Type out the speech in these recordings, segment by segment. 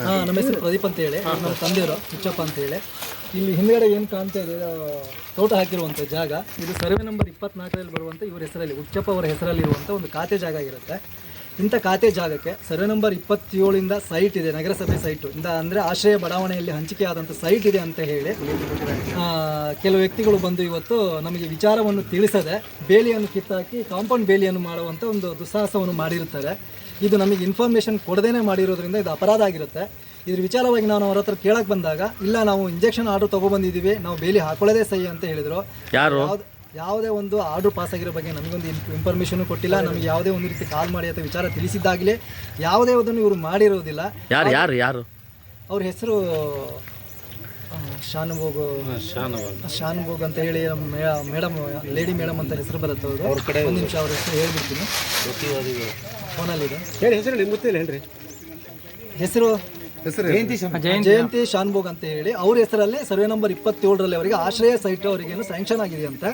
ಹಾ ನಮ್ಮ ಹೆಸರು ಪ್ರದೀಪ್ ಅಂತ ಹೇಳಿ ನಮ್ಮ ತಂದೆಯವರು ಹುಚ್ಚಪ್ಪ ಅಂತ ಹೇಳಿ. ಇಲ್ಲಿ ಹಿಂದ್ಗಡೆ ಏನು ಕಾಣ್ತಾ ಇದೆ ತೋಟ ಹಾಕಿರುವಂತ ಜಾಗ. ಇದು ಸರ್ವೆ ನಂಬರ್ ಇಪ್ಪತ್ನಾಲ್ಕರಲ್ಲಿ ಬರುವಂತ ಇವ್ರ ಹೆಸರಲ್ಲಿ ಹುಚ್ಚಪ್ಪ ಅವರ ಹೆಸರಲ್ಲಿ ಇರುವಂತ ಒಂದು ಖಾತೆ ಜಾಗ ಆಗಿರುತ್ತೆ. ಇಂಥ ಖಾತೆ ಜಾಗಕ್ಕೆ ಸರ್ವೆ ನಂಬರ್ ಇಪ್ಪತ್ತೇಳಿಂದ ಸೈಟ್ ಇದೆ ನಗರಸಭೆ ಸೈಟು. ಇಂದ ಅಂದರೆ ಆಶ್ರಯ ಬಡಾವಣೆಯಲ್ಲಿ ಹಂಚಿಕೆ ಆದಂಥ ಸೈಟ್ ಇದೆ ಅಂತ ಹೇಳಿ. ಕೆಲವು ವ್ಯಕ್ತಿಗಳು ಬಂದು ಇವತ್ತು ನಮಗೆ ವಿಚಾರವನ್ನು ತಿಳಿಸದೆ ಬೇಲಿಯನ್ನು ಕಿತ್ತಾಕಿ ಕಾಂಪೌಂಡ್ ಬೇಲಿಯನ್ನು ಮಾಡುವಂಥ ಒಂದು ದುಸ್ಸಾಹಸವನ್ನು ಮಾಡಿರುತ್ತಾರೆ. ಇದು ನಮಗೆ ಇನ್ಫಾರ್ಮೇಷನ್ ಕೊಡದೇನೆ ಮಾಡಿರೋದ್ರಿಂದ ಇದು ಅಪರಾಧ ಆಗಿರುತ್ತೆ. ಇದ್ರ ವಿಚಾರವಾಗಿ ನಾನು ಅವ್ರ ಹತ್ರ ಕೇಳಕ್ ಬಂದಾಗ ಇಲ್ಲ ನಾವು ಇಂಜೆಕ್ಷನ್ ಆರ್ಡರ್ ತಗೊಬಂದಿದ್ದೀವಿ ನಾವು ಬೇಲಿ ಹಾಕೊಳ್ಳೋದೇ ಸಹಿ ಅಂತ ಹೇಳಿದ್ರು. ಯಾರು? ಯಾವ್ದು ಒಂದು ಆರ್ಡರ್ ಪಾಸ್ ಆಗಿರೋ ಬಗ್ಗೆ ನಮಗೊಂದು ಇನ್ಫಾರ್ಮೇಷನ್ ಕೊಟ್ಟಿಲ್ಲ. ನಮಗೆ ಯಾವುದೇ ಒಂದು ರೀತಿ ಕಾಲ್ ಮಾಡಿ ಅಥವಾ ವಿಚಾರ ತಿಳಿಸಿದ್ದಾಗಲೇ ಯಾವುದೇ ಒಂದನ್ನು ಇವರು ಮಾಡಿರೋದಿಲ್ಲ. ಯಾರು ಯಾರು ಯಾರು? ಅವ್ರ ಹೆಸರು ಶಾನುಭೋಗ್ ಶಾನುಭೋಗ್ ಅಂತ ಹೇಳಿ ಮೇಡಮ್ ಲೇಡಿ ಮೇಡಮ್ ಅಂತ ಹೆಸರು ಬರುತ್ತೆ ಅವರು ಒಂದು ನಿಮಿಷ ಅವ್ರ ಹೆಸರು ಹೇಳ್ಬಿಡ್ತೀನಿ. ಫೋನಲ್ಲಿದೆ ಹೇಳಿ ಹೆಸರು ನಿಮ್ಗೆ ಗೊತ್ತಿಲ್ಲ ಹೇಳ್ರಿ ಹೆಸರು? ಹೆಸರು ಜಯಂತಿ ಶಾನ್ಭೋಗ್ ಅಂತ ಹೇಳಿ ಅವ್ರ ಹೆಸರಲ್ಲಿ ಸರ್ವೆ ನಂಬರ್ ಇಪ್ಪತ್ತೇಳರಲ್ಲಿ ಅವರಿಗೆ ಆಶ್ರಯ ಸೈಟ್ ಅವರಿಗೆ ಸ್ಯಾಂಕ್ಷನ್ ಆಗಿದೆ ಅಂತ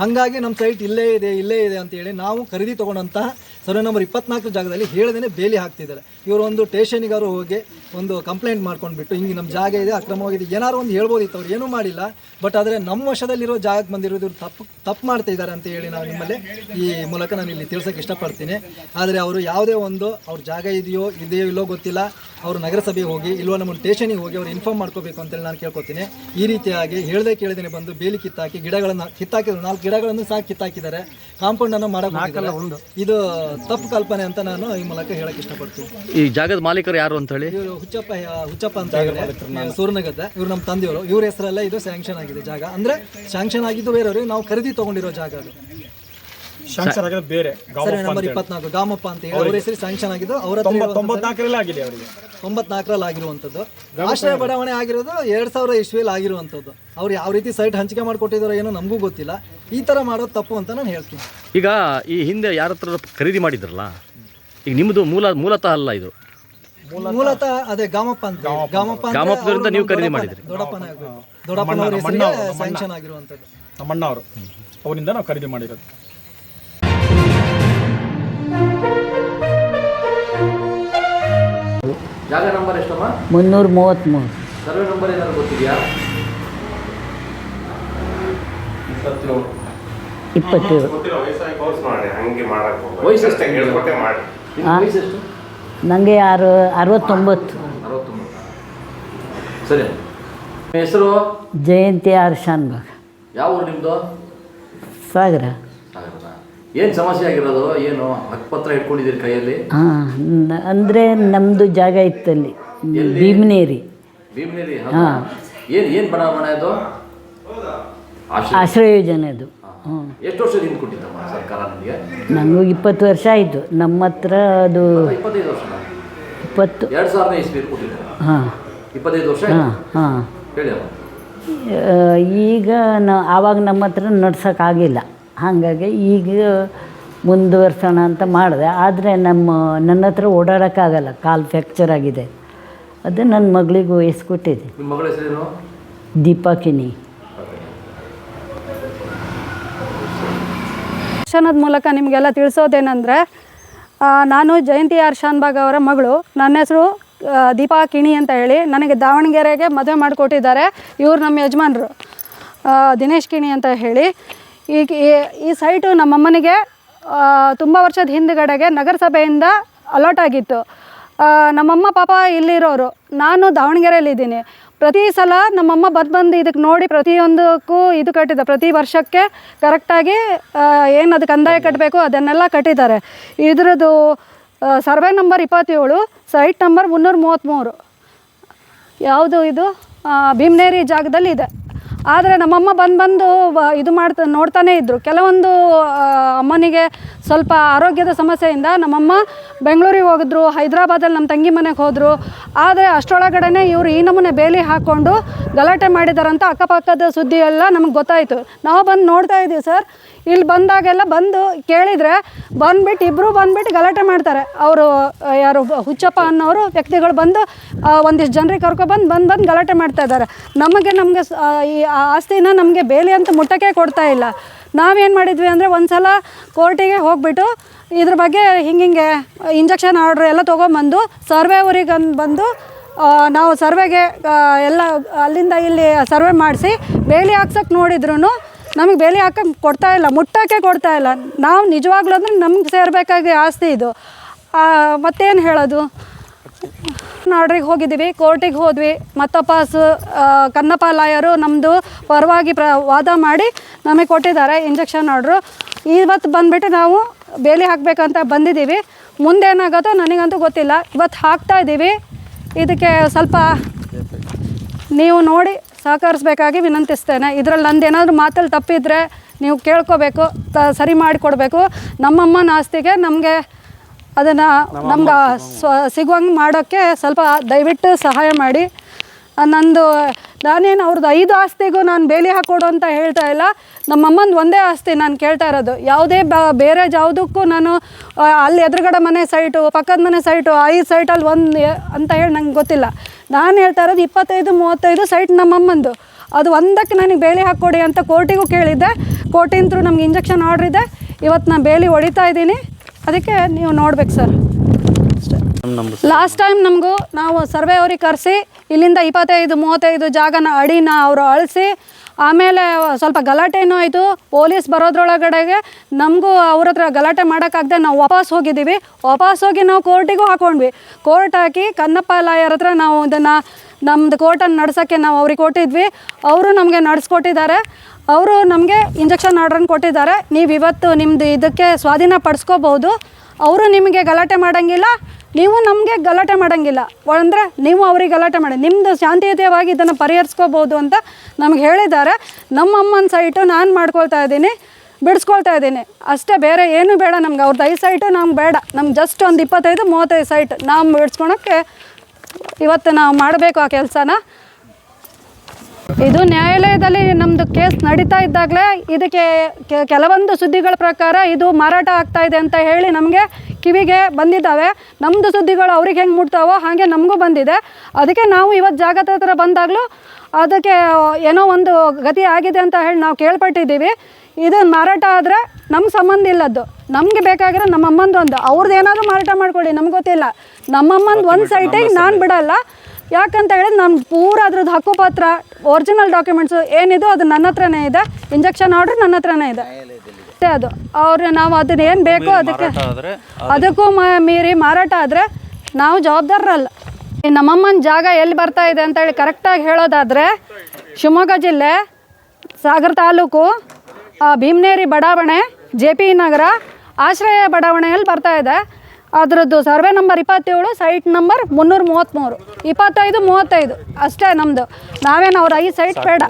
ಹಾಗಾಗಿ ನಮ್ಮ ಸೈಟ್ ಇಲ್ಲೇ ಇದೆ ಇಲ್ಲೇ ಇದೆ ಅಂತ ಹೇಳಿ ನಾವು ಖರೀದಿ ತಗೊಂಡಂತಹ ಸರ್ವೆ ನಂಬರ್ ಇಪ್ಪತ್ನಾಲ್ಕು ಜಾಗದಲ್ಲಿ ಹೇಳದೇನೆ ಬೇಲಿ ಹಾಕ್ತಿದ್ದಾರೆ. ಇವರು ಒಂದು ಸ್ಟೇಷನಿಗಾರು ಹೋಗಿ ಒಂದು ಕಂಪ್ಲೇಂಟ್ ಮಾಡ್ಕೊಂಡ್ಬಿಟ್ಟು, ಹಿಂಗೆ ನಮ್ಮ ಜಾಗ ಇದೆ, ಅಕ್ರಮವಾಗಿದೆ ಏನಾರು ಒಂದು ಹೇಳ್ಬೋದಿತ್ತು ಅವ್ರು ಏನೂ ಮಾಡಿಲ್ಲ. ಬಟ್ ಆದರೆ ನಮ್ಮ ವಶದಲ್ಲಿರೋ ಜಾಗಕ್ಕೆ ಬಂದಿರೋದು ತಪ್ಪು ತಪ್ಪು ಮಾಡ್ತಾ ಇದ್ದಾರೆ ಅಂತ ಹೇಳಿ ನಾವು ನಿಮ್ಮಲ್ಲಿ ಈ ಮೂಲಕ ನಾನು ಇಲ್ಲಿ ತಿಳ್ಸೋಕೆ ಇಷ್ಟಪಡ್ತೀನಿ. ಆದರೆ ಅವರು ಯಾವುದೇ ಒಂದು, ಅವ್ರ ಜಾಗ ಇದೆಯೋ ಇದೆಯೋ ಇಲ್ಲೋ ಗೊತ್ತಿಲ್ಲ. ಅವರು ನಗರಸಭೆಗೆ ಹೋಗಿ ಇಲ್ಲೋ ನಮ್ಮ ಸ್ಟೇಷನಿಗೆ ಹೋಗಿ ಅವ್ರು ಇನ್ಫಾರ್ಮ್ ಮಾಡ್ಕೋಬೇಕು ಅಂತೇಳಿ ನಾನು ಕೇಳ್ಕೊತೀನಿ. ಈ ರೀತಿಯಾಗಿ ಹೇಳದೆ ಕೇಳದೇನೆ ಬಂದು ಬೇಲಿ ಕಿತ್ತಾಕಿ ಗಿಡಗಳನ್ನು ಕಿತ್ತಾಕಿದ್ರು ನಾಲ್ಕು ಗಿಡಗಳನ್ನು ಸಹ ಕಿತ್ತಾಕಿದ್ದಾರೆ. ಕಾಂಪೌಂಡನ್ನು ಮಾಡಕ್ಕೆ ಒಂದು. ಇದು ತಪ್ಪು ಕಲ್ಪನೆ ಅಂತ ನಾನು ಈ ಮೂಲಕ ಹೇಳಕ್ಕೆ ಇಷ್ಟಪಡ್ತೀನಿ. ಈ ಜಾಗದ ಮಾಲೀಕರು ಯಾರು ಅಂತ ಹೇಳಿ? ಇವರು ಹುಚ್ಚಪ್ಪ ಹುಚ್ಚಪ್ಪ ಅಂತ ಹೇಳಿ ಸೂರ್ಯನಗದ್ದೆ. ಇವ್ರು ನಮ್ಮ ತಂದೆಯವರು. ಇವ್ರ ಹೆಸರಲ್ಲೇ ಇದು ಸ್ಯಾಂಕ್ಷನ್ ಆಗಿದೆ ಜಾಗ. ಅಂದ್ರೆ ಸ್ಯಾಂಕ್ಷನ್ ಆಗಿದ್ದು ಬೇರೆಯವರು. ನಾವು ಖರೀದಿ ತಗೊಂಡಿರೋ ಜಾಗ ಅದು. ಶಾಂಕ್ಷನ್ ಬೇರೆ. ಸರ್ವೆ ನಂಬರ್ ಇಪ್ಪತ್ನಾಲ್ಕು. ಗಾಮಪ್ಪ ಅಂತ ಹೇಳಿ. ಅವ್ರ ಹೆಸರು ಸ್ಯಾಂಕ್ಷನ್ ಆಗಿದ್ದು ಅವರ ತೊಂಬತ್ನಾಲ್ಕರಲ್ಲಿ ಆಗಿದೆ ಅವರಿಗೆ. ತೊಂಬತ್ನಾಲ್ಕರಲ್ಲಿ ಆಗಿರುವಂಥದ್ದು. ಆಶ್ರಯ ಬಡಾವಣೆ ಆಗಿರೋದು ಎರಡ್ ಸಾವಿರ ಇಸ್ವಿಯಲ್ಲಿ ಆಗಿರುವಂತದ್ದು ಅವ್ರು ಯಾವ ರೀತಿ ಸೈಟ್ ಹಂಚಿಕೆ ಮಾಡಿಕೊಟ್ಟಿದಾರೋ ಏನೋ ನಮಗೂ ಗೊತ್ತಿಲ್ಲ. ಈ ತರ ಮಾಡೋದು ತಪ್ಪು ಅಂತ ನಾನು ಹೇಳ್ತೀನಿ. ಈಗ ಈ ಹಿಂದೆ ಯಾರ ಹತ್ರ ಖರೀದಿ ಮಾಡಿದ್ರಲ್ಲ ಈಗ ನಿಮ್ಮದು ಮೂಲ ಮೂಲತಃ ಅಲ್ಲ ಇದು. ಮೂಲತಃ ಅದೇ ಗಾಮಪ್ಪ ಅಂತ. ಗಾಮಪ್ಪ. ಗಾಮಪ್ಪನವರಿಂದ ನೀವು ಖರೀದಿ ಮಾಡಿದ್ರಿ. ದೊಡ್ಡಪ್ಪನ. ದೊಡ್ಡಪ್ಪನವ್ರ ಸ್ಯಾಂಕ್ಷನ್ ಆಗಿರುವಂಥದ್ದು. ನಮ್ಮಣ್ಣ ಅವರು. ಅವರಿಂದ ನಾವು ಖರೀದಿ ಮಾಡಿರೋದು. ಜಾಗ ನಂಬರ್ ಎಷ್ಟಮ್ಮ ಮುನ್ನೂರ ಮೂವತ್ತ್ಮೂರು ಸರ್ವೆ ನಂಬರ್ ಏನಾದ್ರು ಗೊತ್ತಿದೆಯಾ? ಇಪ್ಪತ್ತೇಳು. ವಯಸ್ಸು ಎಷ್ಟು ನನಗೆ ಆರು ಅರವತ್ತೊಂಬತ್ತು. ಸರಿ. ಹೆಸರು? ಜಯಂತಿ ಆರ್ ಶಾನ್ಭಾಗ್ ಯಾವ ಊರು ನಿಮ್ಮದು ಸಾಗರ. ಏನು ಸಮಸ್ಯೆ ಆಗಿರೋದು? ಏನು? ಹಕ್ಕುಪತ್ರ ಇಟ್ಕೊಂಡಿದ್ದೀರಿ ಕೈಯಲ್ಲಿ? ಹಾಂ ಅಂದರೆ ನಮ್ಮದು ಜಾಗ ಇತ್ತಲ್ಲಿ. ಭೀಮನೇರಿ. ಭೀಮನೇರಿ ಏನು ಏನು ಬಡಾವಣೆ ಅದು? ಆಶ್ರಯ ಆಶ್ರಯ ಯೋಜನೆದು ಹ್ಞೂ ಎಷ್ಟು ವರ್ಷದ ಹಿಂದೆ ಕೊಟ್ಟಿದ್ದಮ್ಮ ಸರ್ಕಾರ ನಿಮಗೆ? ನನಗೂ ಇಪ್ಪತ್ತು ವರ್ಷ ಆಯಿತು. ನಮ್ಮ ಹತ್ರ ಅದು ಇಪ್ಪತ್ತೈದು ವರ್ಷ ಇಪ್ಪತ್ತು ಎರಡು ಸಾವಿರದ ಇಸ್ವಿ ಕೊಟ್ಟಿದ್ದೆ ಹಾಂ. ಇಪ್ಪತ್ತೈದು ವರ್ಷ ಹಾಂ ಹಾಂ. ಹೇಳಿ ಅಮ್ಮ. ಈಗ ನ ಆವಾಗ ನಮ್ಮ ಹತ್ರ ನಡ್ಸೋಕ್ಕಾಗಿಲ್ಲ ಹಾಗಾಗಿ ಈಗ ಮುಂದುವರ್ಸೋಣ ಅಂತ ಮಾಡಿದೆ. ಆದರೆ ನಮ್ಮ ನನ್ನ ಹತ್ರ ಓಡಾಡೋಕ್ಕಾಗಲ್ಲ ಕಾಲು ಫ್ಯಾಕ್ಚರ್ ಆಗಿದೆ. ಅದು ನನ್ನ ಮಗಳಿಗೆ ವಹಿಸ್ಕೊಟ್ಟಿದ್ದೆ ದೀಪಾಕಿನಿ ಭಾಷಣದ ಮೂಲಕ ನಿಮಗೆಲ್ಲ ತಿಳಿಸೋದೇನೆಂದರೆ ನಾನು ಜಯಂತಿ ಆರ್ ಶಾನ್ಬಾಗ್ ಅವರ ಮಗಳು. ನನ್ನ ಹೆಸರು ದೀಪಾ ಕಿಣಿ ಅಂತ ಹೇಳಿ. ನನಗೆ ದಾವಣಗೆರೆಗೆ ಮದುವೆ ಮಾಡಿಕೊಟ್ಟಿದ್ದಾರೆ. ಇವರು ನಮ್ಮ ಯಜಮಾನರು. ದಿನೇಶ್ ಕಿಣಿ ಅಂತ ಹೇಳಿ. ಈ- ಈ ಸೈಟು ನಮ್ಮಮ್ಮನಿಗೆ ತುಂಬ ವರ್ಷದ ಹಿಂದುಗಡೆಗೆ ನಗರಸಭೆಯಿಂದ ಅಲಾಟ್ ಆಗಿತ್ತು. ನಮ್ಮಮ್ಮ ಪಾಪ ಇಲ್ಲಿರೋರು. ನಾನು ದಾವಣಗೆರೆಯಲ್ಲಿದ್ದೀನಿ. ಪ್ರತಿ ಸಲ ನಮ್ಮಮ್ಮ ಬಂದು ಬಂದು ಇದಕ್ಕೆ ನೋಡಿ ಪ್ರತಿಯೊಂದಕ್ಕೂ ಇದು ಕಟ್ಟಿದ, ಪ್ರತಿ ವರ್ಷಕ್ಕೆ ಕರೆಕ್ಟಾಗಿ ಏನು ಅದಕ್ಕೆ ಕಂದಾಯ ಕಟ್ಟಬೇಕು ಅದನ್ನೆಲ್ಲ ಕಟ್ಟಿದ್ದಾರೆ. ಇದ್ರದ್ದು ಸರ್ವೆ ನಂಬರ್ ಇಪ್ಪತ್ತೇಳು, ಸೈಟ್ ನಂಬರ್ ಮುನ್ನೂರ ಮೂವತ್ತ್ಮೂರು. ಯಾವುದು ಇದು? ಭೀಮನೇರಿ ಜಾಗದಲ್ಲಿ ಇದೆ. ಆದರೆ ನಮ್ಮಮ್ಮ ಬಂದು ಬಂದು ಇದು ಮಾಡ್ತಾ ನೋಡ್ತಾನೇ ಇದ್ದರು ಕೆಲವೊಂದು ಅಮ್ಮನಿಗೆ ಸ್ವಲ್ಪ ಆರೋಗ್ಯದ ಸಮಸ್ಯೆಯಿಂದ ನಮ್ಮಮ್ಮ ಬೆಂಗಳೂರಿಗೆ ಹೋಗಿದ್ರು ಹೈದ್ರಾಬಾದಲ್ಲಿ ನಮ್ಮ ತಂಗಿ ಮನೆಗೆ ಹೋದರು. ಆದರೆ ಅಷ್ಟರೊಳಗಡೆ ಇವರು ಈ ನಮೂನೆ ಬೇಲಿ ಹಾಕ್ಕೊಂಡು ಗಲಾಟೆ ಮಾಡಿದಾರಂತ ಅಕ್ಕಪಕ್ಕದ ಸುದ್ದಿ ಎಲ್ಲ ನಮಗೆ ಗೊತ್ತಾಯಿತು. ನಾವು ಬಂದು ನೋಡ್ತಾ ಇದ್ದೀವಿ ಸರ್. ಇಲ್ಲಿ ಬಂದಾಗೆಲ್ಲ ಬಂದು ಕೇಳಿದರೆ ಬಂದ್ಬಿಟ್ಟು ಇಬ್ಬರು ಬಂದ್ಬಿಟ್ಟು ಗಲಾಟೆ ಮಾಡ್ತಾರೆ. ಅವರು ಯಾರು ಹುಚ್ಚಪ್ಪ ಅನ್ನೋರು ವ್ಯಕ್ತಿಗಳು ಬಂದು ಒಂದಿಷ್ಟು ಜನರಿಗೆ ಕರ್ಕೊಬಂದು ಬಂದು ಬಂದು ಗಲಾಟೆ ಮಾಡ್ತಾ ಇದ್ದಾರೆ. ನಮಗೆ ನಮಗೆ ಈ ಆಸ್ತಿನ ನಮಗೆ ಬೇಲಿ ಅಂತ ಮುಟ್ಟಕ್ಕೆ ಕೊಡ್ತಾ ಇಲ್ಲ. ನಾವೇನು ಮಾಡಿದ್ವಿ ಅಂದರೆ ಒಂದು ಸಲ ಕೋರ್ಟಿಗೆ ಹೋಗ್ಬಿಟ್ಟು ಇದ್ರ ಬಗ್ಗೆ ಹಿಂಗೆ ಇಂಜೆಕ್ಷನ್ ಆರ್ಡ್ರ್ ಎಲ್ಲ ತೊಗೊಂಬಂದು ಸರ್ವೆ ಊರಿಗೆ ಬಂದು ನಾವು ಸರ್ವೆಗೆ ಎಲ್ಲ, ಅಲ್ಲಿಂದ ಇಲ್ಲಿ ಸರ್ವೆ ಮಾಡಿಸಿ ಬೇಲಿ ಹಾಕ್ಸೋಕ್ಕೆ ನೋಡಿದ್ರು ನಮಗೆ ಬೇಲಿ ಹಾಕಕ್ಕೆ ಕೊಡ್ತಾ ಇಲ್ಲ ಮುಟ್ಟೋಕ್ಕೆ ಕೊಡ್ತಾ ಇಲ್ಲ. ನಾವು ನಿಜವಾಗ್ಲೂ ಅಂದ್ರೆ ನಮ್ಗೆ ಸೇರಬೇಕಾಗಿ ಆಸ್ತಿ ಇದು. ಮತ್ತೇನು ಹೇಳೋದು? ನಾಡ್ರಿಗೆ ಹೋಗಿದ್ದೀವಿ, ಕೋರ್ಟಿಗೆ ಹೋದ್ವಿ ಮತ್ತಪ್ಪ ಸು ಕನ್ನಪ್ಪ ಲಾಯರು ನಮ್ಮದು ಪರವಾಗಿ ಪ್ರ, ವಾದ ಮಾಡಿ ನಮಗೆ ಕೊಟ್ಟಿದ್ದಾರೆ ಇಂಜೆಕ್ಷನ್ ಆರ್ಡ್ರು. ಇವತ್ತು ಬಂದುಬಿಟ್ಟು ನಾವು ಬೇಲಿ ಹಾಕಬೇಕಂತ ಬಂದಿದ್ದೀವಿ. ಮುಂದೇನಾಗತ್ತೋ ನನಗಂತೂ ಗೊತ್ತಿಲ್ಲ. ಇವತ್ತು ಹಾಕ್ತಾ ಇದ್ದೀವಿ. ಇದಕ್ಕೆ ಸ್ವಲ್ಪ ನೀವು ನೋಡಿ ಸಹಕರಿಸಬೇಕಾಗಿ ವಿನಂತಿಸ್ತೇನೆ. ಇದರಲ್ಲಿ ನಂದು ಏನಾದರೂ ಮಾತಲ್ಲಿ ತಪ್ಪಿದ್ರೆ ನೀವು ಕೇಳ್ಕೋಬೇಕು ತ ಸರಿ ಮಾಡಿಕೊಡ್ಬೇಕು. ನಮ್ಮಮ್ಮನ ಆಸ್ತಿಗೆ ನಮಗೆ ಅದನ್ನು ನಮ್ಗೆ ಸ್ವ ಸಿಗುವಂಗೆ ಮಾಡೋಕ್ಕೆ ಸ್ವಲ್ಪ ದಯವಿಟ್ಟು ಸಹಾಯ ಮಾಡಿ. ನಂದು, ನಾನೇನು ಅವ್ರದ್ದು ಐದು ಆಸ್ತಿಗೂ ನಾನು ಬೇಲಿ ಹಾಕೊಡು ಅಂತ ಹೇಳ್ತಾ ಇಲ್ಲ. ನಮ್ಮಮ್ಮಂದು ಒಂದೇ ಆಸ್ತಿ ನಾನು ಕೇಳ್ತಾ ಇರೋದು. ಯಾವುದೇ ಬ, ಬೇರೆ ಯಾವುದಕ್ಕೂ ನಾನು ಅಲ್ಲಿ ಎದುರುಗಡೆ ಮನೆ ಸೈಟು, ಪಕ್ಕದ ಮನೆ ಸೈಟು ಐದು ಸೈಟಲ್ಲಿ ಒಂದು ಅಂತ ಹೇಳಿ ನಂಗೆ ಗೊತ್ತಿಲ್ಲ. ನಾನು ಹೇಳ್ತಾ ಇರೋದು ಇಪ್ಪತ್ತೈದು, ಮೂವತ್ತೈದು ಸೈಟ್ ನಮ್ಮಮ್ಮಂದು. ಅದು ಒಂದಕ್ಕೆ ನನಗೆ ಬೇಲಿ ಹಾಕ್ಕೊಡಿ ಅಂತ ಕೋರ್ಟಿಗೂ ಕೇಳಿದ್ದೆ. ಕೋರ್ಟಿನ ಥ್ರೂ ನಮ್ಗೆ ಇಂಜೆಕ್ಷನ್ ಆರ್ಡ್ರ್ ಇದೆ. ಇವತ್ತು ನಾನು ಬೇಲಿ ಹೊಡಿತಾ ಇದ್ದೀನಿ. ಅದಕ್ಕೆ ನೀವು ನೋಡ್ಬೇಕು ಸರ್. ಲಾಸ್ಟ್ ಟೈಮ್ ನಮಗೂ ನಾವು ಸರ್ವೆ ಅವ್ರಿಗೆ ಕರೆಸಿ ಇಲ್ಲಿಂದ ಇಪ್ಪತ್ತೈದು ಮೂವತ್ತೈದು ಜಾಗನ ಅಡಿನ ಅವರು ಅಳಿಸಿ ಆಮೇಲೆ ಸ್ವಲ್ಪ ಗಲಾಟೆನೂ ಆಯಿತು. ಪೊಲೀಸ್ ಬರೋದ್ರೊಳಗಡೆಗೆ ನಮಗೂ ಅವ್ರ ಹತ್ರ ಗಲಾಟೆ ಮಾಡೋಕ್ಕಾಗದೆ ನಾವು ವಾಪಸ್ ಹೋಗಿದ್ದೀವಿ. ವಾಪಸ್ ಹೋಗಿ ನಾವು ಕೋರ್ಟಿಗೂ ಹಾಕೊಂಡ್ವಿ. ಕೋರ್ಟ್ ಹಾಕಿ ಕನ್ನಪ್ಪ ಲಾಯರ್ ಹತ್ರ ನಾವು ಇದನ್ನು ನಮ್ಮದು ಕೋರ್ಟನ್ನು ನಡೆಸೋಕ್ಕೆ ನಾವು ಅವ್ರಿಗೆ ಕೊಟ್ಟಿದ್ವಿ. ಅವರು ನಮಗೆ ನಡೆಸ್ಕೊಟ್ಟಿದ್ದಾರೆ. ಅವರು ನಮಗೆ ಇಂಜೆಕ್ಷನ್ ಆರ್ಡ್ರನ್ನು ಕೊಟ್ಟಿದ್ದಾರೆ. ನೀವು ಇವತ್ತು ನಿಮ್ಮದು ಇದಕ್ಕೆ ಸ್ವಾಧೀನ ಪಡಿಸ್ಕೋಬೋದು ಅವರು ನಿಮಗೆ ಗಲಾಟೆ ಮಾಡೋಂಗಿಲ್ಲ, ನೀವು ನಮಗೆ ಗಲಾಟೆ ಮಾಡೋಂಗಿಲ್ಲ. ಅಂದರೆ ನೀವು ಅವ್ರಿಗೆ ಗಲಾಟೆ ಮಾಡಿ ನಿಮ್ಮದು ಶಾಂತಿಯುತವಾಗಿ ಇದನ್ನು ಪರಿಹರಿಸ್ಕೋಬೋದು ಅಂತ ನಮಗೆ ಹೇಳಿದ್ದಾರೆ. ನಮ್ಮ ಅಮ್ಮನ ಸೈಟು ನಾನು ಮಾಡ್ಕೊಳ್ತಾ ಇದ್ದೀನಿ, ಬಿಡಿಸ್ಕೊಳ್ತಾ ಇದ್ದೀನಿ. ಅಷ್ಟೇ ಬೇರೆ ಏನು ಬೇಡ ನಮ್ಗೆ. ಅವ್ರದ್ದು ಐದು ಸೈಟು ನಮ್ಗೆ ಬೇಡ. ನಮ್ಗೆ ಜಸ್ಟ್ ಒಂದು ಇಪ್ಪತ್ತೈದು, ಮೂವತ್ತೈದು ಸೈಟ್ ನಾವು ಬಿಡಿಸ್ಕೊಳಕ್ಕೆ ಇವತ್ತು ನಾವು ಮಾಡಬೇಕು ಆ ಕೆಲಸನ. ಇದು ನ್ಯಾಯಾಲಯದಲ್ಲಿ ನಮ್ಮದು ಕೇಸ್ ನಡೀತಾ ಇದ್ದಾಗಲೇ ಇದಕ್ಕೆ ಕೆಲವೊಂದು ಸುದ್ದಿಗಳ ಪ್ರಕಾರ ಇದು ಮಾರಾಟ ಆಗ್ತಾ ಇದೆ ಅಂತ ಹೇಳಿ ನಮಗೆ ಕಿವಿಗೆ ಬಂದಿದ್ದಾವೆ. ನಮ್ಮದು ಸುದ್ದಿಗಳು ಅವ್ರಿಗೆ ಹೆಂಗೆ ಮುಟ್ತಾವೋ ಹಾಗೆ ನಮಗೂ ಬಂದಿದೆ. ಅದಕ್ಕೆ ನಾವು ಇವತ್ತು ಜಾಗದ ಹತ್ರ ಬಂದಾಗಲೂ ಅದಕ್ಕೆ ಏನೋ ಒಂದು ಗತಿ ಆಗಿದೆ ಅಂತ ಹೇಳಿ ನಾವು ಕೇಳ್ಪಟ್ಟಿದ್ದೀವಿ. ಇದು ಮಾರಾಟ ಆದರೆ ನಮ್ಗೆ ಸಂಬಂಧ ಇಲ್ಲದ್ದು. ನಮಗೆ ಬೇಕಾಗಿರೋ ನಮ್ಮ ಅಮ್ಮಂದು ಒಂದು ಅವ್ರದ್ದು ಏನಾದರೂ ಮಾರಾಟ ಮಾಡ್ಕೊಳ್ಳಿ ನಮ್ಗೆ ಗೊತ್ತಿಲ್ಲ. ನಮ್ಮಮ್ಮಂದು ಒಂದು ಸೈಟಿಗೆ ನಾನು ಬಿಡಲ್ಲ. ಯಾಕಂತ ಹೇಳಿದ್ರೆ ನಮ್ಮ ಪೂರ ಅದ್ರದ್ದು ಹಕ್ಕುಪತ್ರ ಒರಿಜಿನಲ್ ಡಾಕ್ಯುಮೆಂಟ್ಸು ಏನಿದು ಅದು ನನ್ನ ಹತ್ರನೇ ಇದೆ. ಇಂಜೆಕ್ಷನ್ ಆರ್ಡ್ರ್ ನನ್ನ ಹತ್ರನೇ ಇದೆ. ಅಷ್ಟೇ ಅದು ಅವ್ರು ನಾವು ಅದನ್ನ ಏನು ಬೇಕೋ ಅದಕ್ಕೆ ಅದಕ್ಕೂ ಮ- ಮೀರಿ ಮಾರಾಟ ಆದರೆ ನಾವು ಜವಾಬ್ದಾರರಲ್ಲ. ಈ ನಮ್ಮಮ್ಮನ ಜಾಗ ಎಲ್ಲಿ ಬರ್ತಾ ಇದೆ ಅಂತ ಹೇಳಿ ಕರೆಕ್ಟಾಗಿ ಹೇಳೋದಾದರೆ ಶಿವಮೊಗ್ಗ ಜಿಲ್ಲೆ ಸಾಗರ ತಾಲೂಕು ಭೀಮನೇರಿ ಬಡಾವಣೆ ಜೆ ಪಿ ನಗರ ಆಶ್ರಯ ಬಡಾವಣೆಯಲ್ಲಿ ಬರ್ತಾ ಇದೆ. ಅದರದ್ದು ಸರ್ವೆ ನಂಬರ್ ಇಪ್ಪತ್ತೇಳು ಸೈಟ್ ನಂಬರ್ ಮುನ್ನೂರ ಮೂವತ್ತ್ಮೂರು ಇಪ್ಪತ್ತೈದು ಮೂವತ್ತೈದು. ಅಷ್ಟೇ ನಮ್ಮದು ನಾವೇನು ಅವ್ರ ಐದು ಸೈಟ್ ಬೇಡ.